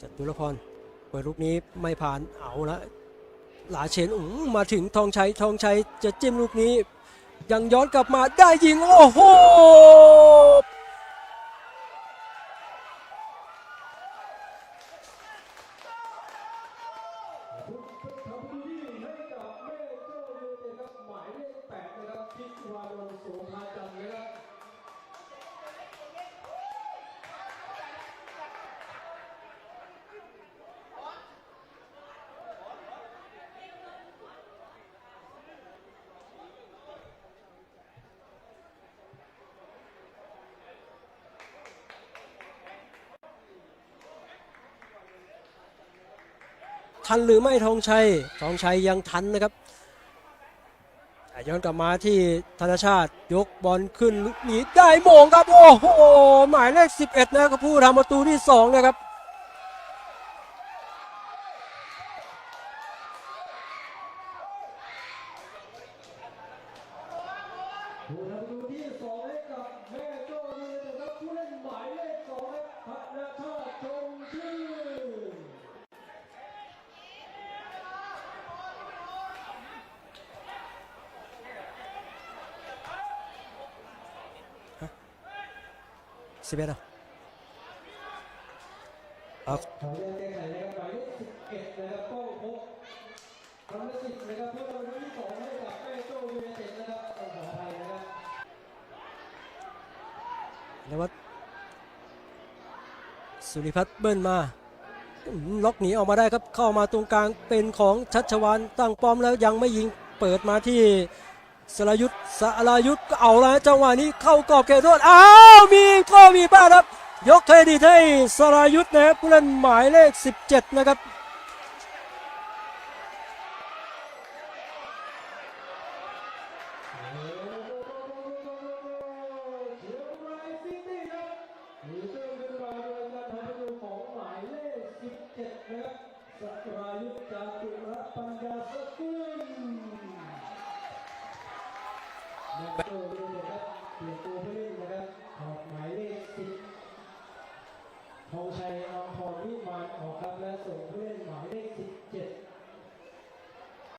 จัดตุรพรเปิดลูกนี้ไม่ผ่านเอาละหลาเชนอื้มาถึงทองชัยทองชัยจะจิ้มลูกนี้ ยังย้อนกลับมาได้ยิงโอ้โหหมายเลขแปดนะครับพิชวานนท์โสภาจันทร์นะครับ ทันหรือไม่ทองชัยทองชัยยังทันนะครับย้อนกลับมาที่ธนชาติยกบอลขึ้นลูกนี้ได้โมงครับ โอ้โหหมายเลข 11 นะครับผู้ทำประตูที่ 2 นะครับผู้ทำประตูที่สองให้กับแม่โจ้ยูเต็ดครับผู้เล่นหมายเลขสองครับพระนาชาติชมชื่น 11อะครับ ขออนุญาตแก้ไขนะครับหมายเลข สิบเอ็ดนะครับป้องพบทำได้สิบนะครับเพื่อทำประตูที่สองให้กับแม่โจ้ยูเต็ดนะครับต้องขออภัยนะครับแล้วว่าสุริพัฒน์เบิ้ลมา ล็อกหนีออกมาได้ครับ เข้ามาตรงกลางเป็นของชัชวานตั้งป้อมแล้วยังไม่ยิงเปิดมาที่ สรายุทธ์สรายุทธ์ก็เอาล้วจังหวะนี้เข้ากรอบเขตโทษอ้าวมีก็มีบ้าครับ ยกเครดิตให้สรายุทธ์นะครับผู้เล่นหมายเลข 17 นะครับเชียงรายซิตี้ครับมีเรื่องขึ้นมาโดยการทำประตูของหมายเลข17นะครับสักรายุทธจาตุรปัญญาสกุล โตเล่นะครับเปลี่ยนตัวผู้เล่นนะครับออกหมายเลขสิบทองชัยอมพรวิมานออกครับและส่งผู้เล่นหมายเลขสิบเจ็ด